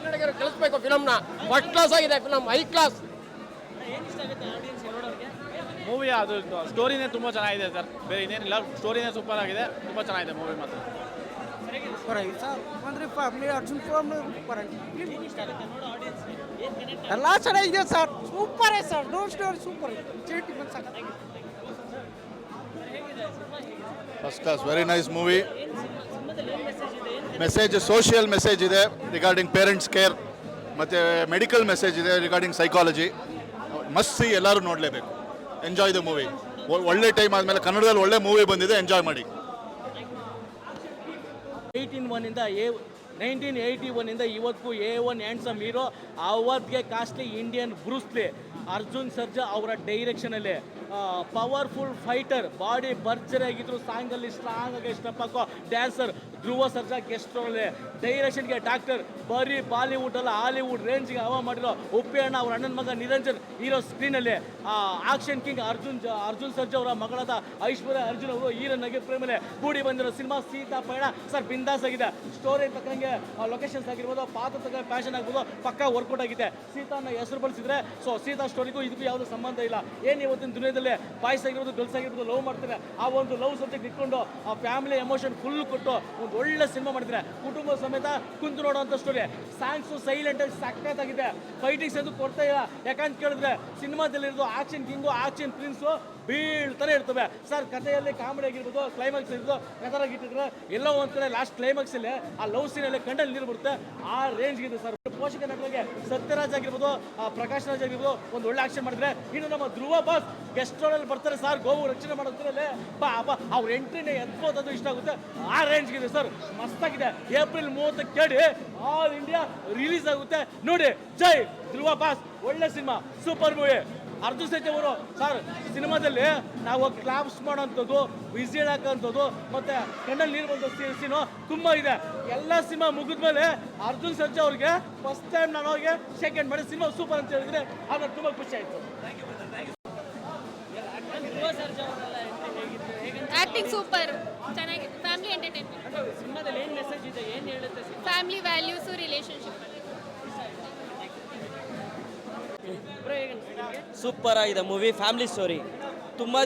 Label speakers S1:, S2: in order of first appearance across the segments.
S1: ಕನ್ನಡಿಗರು ಕಳಿಸ್ಬೇಕು ಫಿಲಮ್ನ ಫಸ್ಟ್ ಕ್ಲಾಸ್ ಆಗಿದೆ ಫಿಲಮ್ ಹೈ ಕ್ಲಾಸ್
S2: ಮೂವಿ ಅದು ಸ್ಟೋರಿನೇ ತುಂಬ ಚೆನ್ನಾಗಿದೆ ಸರ್. ಬೇರೆ ಇನ್ನೇನಿಲ್ಲ. ಸ್ಟೋರಿನೇ ಸೂಪರ್ ಆಗಿದೆ. ತುಂಬ ಚೆನ್ನಾಗಿದೆ ಮೂವಿ ಮಾತ್ರ.
S3: ಅಂದರೆ ಫ್ಯಾಮಿಲಿ ಅರ್ಜುನ್ ಫಿಲಮ್ ಎಲ್ಲ ಚೆನ್ನಾಗಿದೆ sir. Super sir. No story super ಚೇಟಿ
S4: first class very nice movie message social message ಇದೆ ರಿಗಾರ್ಡಿಂಗ್ ಪೇರೆಂಟ್ಸ್ ಕೇರ್ ಮತ್ತು ಮೆಡಿಕಲ್ ಮೆಸೇಜ್ ಇದೆ ರಿಗಾರ್ಡಿಂಗ್ ಸೈಕಾಲಜಿ ಮಸ್ತಿ ಎಲ್ಲರೂ ನೋಡಲೇಬೇಕು. ಎಂಜಾಯ್ ದ ಮೂವಿ ಒಳ್ಳೆ ಟೈಮ್ ಆದಮೇಲೆ ಕನ್ನಡದಲ್ಲಿ ಒಳ್ಳೆ ಮೂವಿ ಬಂದಿದೆ ಎಂಜಾಯ್ ಮಾಡಿ.
S5: ಏಯ್ಟೀನ್ ಒನ್ನಿಂದ ಎ ನೈನ್ಟೀನ್ ಏಯ್ಟಿ ಒನ್ನಿಂದ ಇವತ್ತಿಗೂ A one handsome hero ಅವತ್ತಿಗೆ costly Indian Bruce Lee Arjun Sarja ಅವರ ಡೈರೆಕ್ಷನಲ್ಲಿ ಪವರ್ಫುಲ್ ಫೈಟರ್ ಬಾಡಿ ಭರ್ಜರಿ ಆಗಿದ್ರು ಸಾಂಗಲ್ಲಿ ಸ್ಟ್ರಾಂಗ್ ಆಗಿ ಸ್ಟೆಪ್ ಹಾಕೋ ಡ್ಯಾನ್ಸರ್ ಧ್ರುವ ಸರ್ಜಾ ಗೆಸ್ಟ್ ರೋಲಲ್ಲಿ ಡೈರೆಕ್ಷನ್ಗೆ ಡಾಕ್ಟರ್ ಬರೀ ಬಾಲಿವುಡ್ ಅಲ್ಲ ಹಾಲಿವುಡ್ ರೇಂಜ್ಗೆ ಹವಾ ಮಾಡಿರೋ ಅಣ್ಣ, ಅವ್ರ ಅಣ್ಣನ ಮಗ ನಿರಂಜನ್ ಹೀರೋ ಸ್ಕ್ರೀನಲ್ಲಿ ಆಕ್ಷನ್ ಕಿಂಗ್ ಅರ್ಜುನ್ ಅರ್ಜುನ್ ಸರ್ಜಾ ಅವರ ಮಗಳಾದ ಐಶ್ವರ್ಯ ಅರ್ಜುನ್ ಅವರು ಹೀರೋನ್ ಆಗಿ ಪ್ರೇಮಲೆ ಕೂಡಿ ಬಂದಿರೋ ಸಿನಿಮಾ ಸೀತಾ ಪಯಣ ಸರ್ ಬಿಂದಾಸ್ ಆಗಿದೆ. ಸ್ಟೋರಿ ತಕ್ಕಂಗೆ ಲೊಕೇಶನ್ಸ್ ಆಗಿರ್ಬೋದು, ಪಾತ್ರ ತಕ್ಕ ಫ್ಯಾಷನ್ ಆಗ್ಬೋದು, ಪಕ್ಕ ವರ್ಕೌಟ್ ಆಗಿದೆ. ಸೀತಾನ ಹೆಸರು ಬಳಸಿದ್ರೆ ಸೊ ಸೀತಾ ಸ್ಟೋರಿಗೂ ಇದಕ್ಕೂ ಯಾವುದು ಸಂಬಂಧ ಇಲ್ಲ. ಏನು ಇವತ್ತಿನ ದುನಿಯಾದಲ್ಲಿ ಬಾಯ್ಸ್ ಆಗಿರ್ಬೋದು ಗರ್ಲ್ಸ್ ಆಗಿರ್ಬೋದು, ಲವ್ ಮಾಡ್ತಾರೆ, ಆ ಒಂದು ಲವ್ ಸಬ್ಜೆಕ್ಟ್ ಇಟ್ಕೊಂಡು ಆ ಫ್ಯಾಮಿಲಿ ಎಮೋಷನ್ ಫುಲ್ ಕೊಟ್ಟು ಒಂದು ಒಳ್ಳೆ ಸಿನಿಮಾ ಮಾಡಿದ್ರೆ ಕುಟುಂಬ ಸಮೇತ ಕುಂತು ನೋಡುವಂಥ ಸ್ಟೋರಿ ಸಾಂಗ್ಸು ಸೈಲೆಂಟ್ ಆಗಿ ಸಕ್ಕತ್ತಾಗಿದೆ ಫೈಟಿಂಗ್ಸ್ ಎಂದು ಕೊಡ್ತಾ ಇಲ್ಲ. ಯಾಕಂತ ಕೇಳಿದ್ರೆ ಸಿನಿಮಾದಲ್ಲಿರೋದು ಆಕ್ಷನ್ ಕಿಂಗು ಆಕ್ಷನ್ ಪ್ರಿನ್ಸು ಬೀಳ್ತಾನೆ ಇರ್ತವೆ. ಸರ್ ಕಥೆಯಲ್ಲಿ ಕಾಮಿಡಿ ಆಗಿರ್ಬೋದು ಕ್ಲೈಮ್ಯಾಕ್ಸ್ ಇರ್ಬೋದು ಕಥರಾಗಿ ಇಟ್ಟಿದ್ರೆ ಎಲ್ಲೋ ಒಂದು ಕಡೆ ಲಾಸ್ಟ್ ಕ್ಲೈಮ್ಯಾಕ್ಸಲ್ಲಿ ಆ ಲವ್ ಸೀನಲ್ಲಿ ಕಂಡಲ್ಲಿ ನೀರು ಬರುತ್ತೆ. ಆ ರೇಂಜ್ ಇದೆ ಸರ್ ಪೋಷಕ ನಟರಿಗೆ ಸತ್ಯರಾಜ್ ಆಗಿರ್ಬೋದು ಪ್ರಕಾಶ್ ರಾಜ್ ಆಗಿರ್ಬೋದು, ಒಂದು ಒಳ್ಳೆ ಆಕ್ಷನ್ ಮಾಡಿದ್ರೆ ಇನ್ನು ನಮ್ಮ ಧ್ರುವ ಬಾಸ್ ಗೆಸ್ಟ್ ಬರ್ತಾರೆ ಸರ್ ಗೋವು ರಕ್ಷಣೆ ಮಾಡೋದ್ರಲ್ಲಿ ಬಾ ಬಾ. ಅವ್ರ ಎಂಟ್ರಿನೇ ಎತ್ಬೋದು ಇಷ್ಟ ಆಗುತ್ತೆ. ಆ ರೇಂಜ್ ಇದೆ ಸರ್ ಮಸ್ತಾಗಿದೆ. ಏಪ್ರಿಲ್ ಮೂವತ್ತಕ್ಕೆ ಕೇಳಿ ಆಲ್ ಇಂಡಿಯಾ ರಿಲೀಸ್ ಆಗುತ್ತೆ. ನೋಡಿ, ಜೈ ಧ್ರುವ ಬಾಸ್. ಒಳ್ಳೆ cinema. Super movie Arjun Sarja ಅವರು ಸರ್ ಸಿನಿಮಾದಲ್ಲಿ ನಾವು ಕ್ಲಾಪ್ಸ್ ಮಾಡೋಂಥದ್ದು ವಿಸಿಲ್ ಹಾಕೋಂಥದ್ದು ಮತ್ತು ಕಣ್ಣಲ್ಲಿ ನೀರು ಬಂದ ಸೀನು ತುಂಬ ಇದೆ. ಎಲ್ಲ ಸಿನಿಮಾ ಮುಗಿದ್ಮೇಲೆ ಅರ್ಜುನ್ ಸರ್ಜೆ ಅವ್ರಿಗೆ ಫಸ್ಟ್ ಟೈಮ್ ನಾನು ಅವ್ರಿಗೆ ಸೆಕೆಂಡ್ ಮಾಡಿ ಸಿನಿಮಾ ಸೂಪರ್ ಅಂತ ಹೇಳಿದ್ರೆ ಆಗ ತುಂಬ ಖುಷಿ ಆಯಿತು.
S6: ಆಕ್ಟಿಂಗ್ ಸೂಪರ್ ಚೆನ್ನಾಗಿತ್ತು ಫ್ಯಾಮಿಲಿ ಎಂಟರ್ಟೈನ್ಮೆಂಟ್
S5: ಸಿನಿಮಾದಲ್ಲಿ ಏನು ಮೆಸೇಜ್ ಇದೆ? ಏನು ಹೇಳುತ್ತೆ
S6: ಫ್ಯಾಮಿಲಿ ವ್ಯಾಲ್ಯೂಸು
S7: ಸೂಪರ್ ಆಗಿದೆ ಮೂವಿ, ಫ್ಯಾಮಿಲಿ ಸ್ಟೋರಿ. ತುಂಬ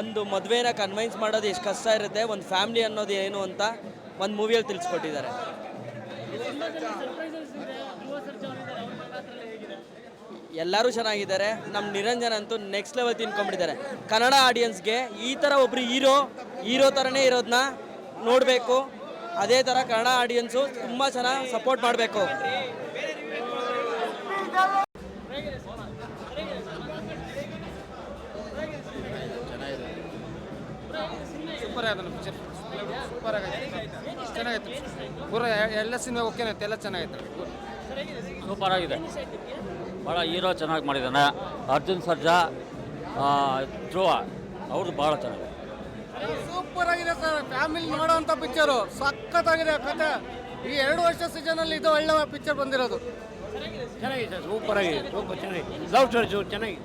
S7: ಒಂದು ಮದುವೆನ ಕನ್ವೈನ್ಸ್ ಮಾಡೋದು ಎಷ್ಟು ಕಷ್ಟ ಇರುತ್ತೆ, ಒಂದು ಫ್ಯಾಮಿಲಿ ಅನ್ನೋದು ಏನು ಅಂತ ಒಂದು ಮೂವಿಯಲ್ಲಿ ತಿಳಿಸ್ಕೊಟ್ಟಿದ್ದಾರೆ. ಎಲ್ಲರೂ ಚೆನ್ನಾಗಿದ್ದಾರೆ ನಮ್ಮ ನಿರಂಜನ್ ಅಂತೂ ನೆಕ್ಸ್ಟ್ ಲೆವೆಲ್ ತಿನ್ಕೊಂಡ್ಬಿಟ್ಟಿದ್ದಾರೆ. ಕನ್ನಡ ಆಡಿಯನ್ಸ್ಗೆ ಈ ಥರ ಒಬ್ರು ಹೀರೋ ಹೀರೋ ಥರನೇ ಇರೋದನ್ನ ನೋಡಬೇಕು. ಅದೇ ಥರ ಕನ್ನಡ ಆಡಿಯನ್ಸು ತುಂಬ ಚೆನ್ನಾಗಿ ಸಪೋರ್ಟ್ ಮಾಡಬೇಕು.
S1: ಸೂಪರ್ ಆಗಿದೆ ಪಿಕ್ಚರ್ ಸೂಪರ್ ಆಗೈತೆ ಚೆನ್ನಾಗೈತೆ. ಪೂರ ಎಲ್ಲ ಸಿನಿಮಾ ಓಕೆ ಎಲ್ಲ ಚೆನ್ನಾಗೈತೆ.
S8: ಸೂಪರ್ ಆಗಿದೆ. ಭಾಳ ಹೀರೋ ಚೆನ್ನಾಗಿ ಮಾಡಿದ್ದಾನೆ. ಅರ್ಜುನ್ ಸರ್ಜಾ ಧ್ರುವ ಅವ್ರದ್ದು ಭಾಳ ಚೆನ್ನಾಗಿದೆ.
S3: ಸೂಪರ್ ಆಗಿದೆ ಸರ್. ಫ್ಯಾಮಿಲಿ ನೋಡೋವಂಥ ಪಿಕ್ಚರು ಸಖತ್ತಾಗಿದೆ ಕತೆ. ಈ ಎರಡು ವರ್ಷ ಸೀಸನಲ್ಲಿ ಇದು ಒಳ್ಳೆ ಪಿಕ್ಚರ್ ಬಂದಿರೋದು.
S8: ಚೆನ್ನಾಗಿದೆ ಸೂಪರ್ ಆಗಿದೆ. ಸೂಪರ್ ಚೆನ್ನಾಗಿದೆ. ಲವ್ ಸ್ಟೋರಿ ಚೆನ್ನಾಗಿದೆ.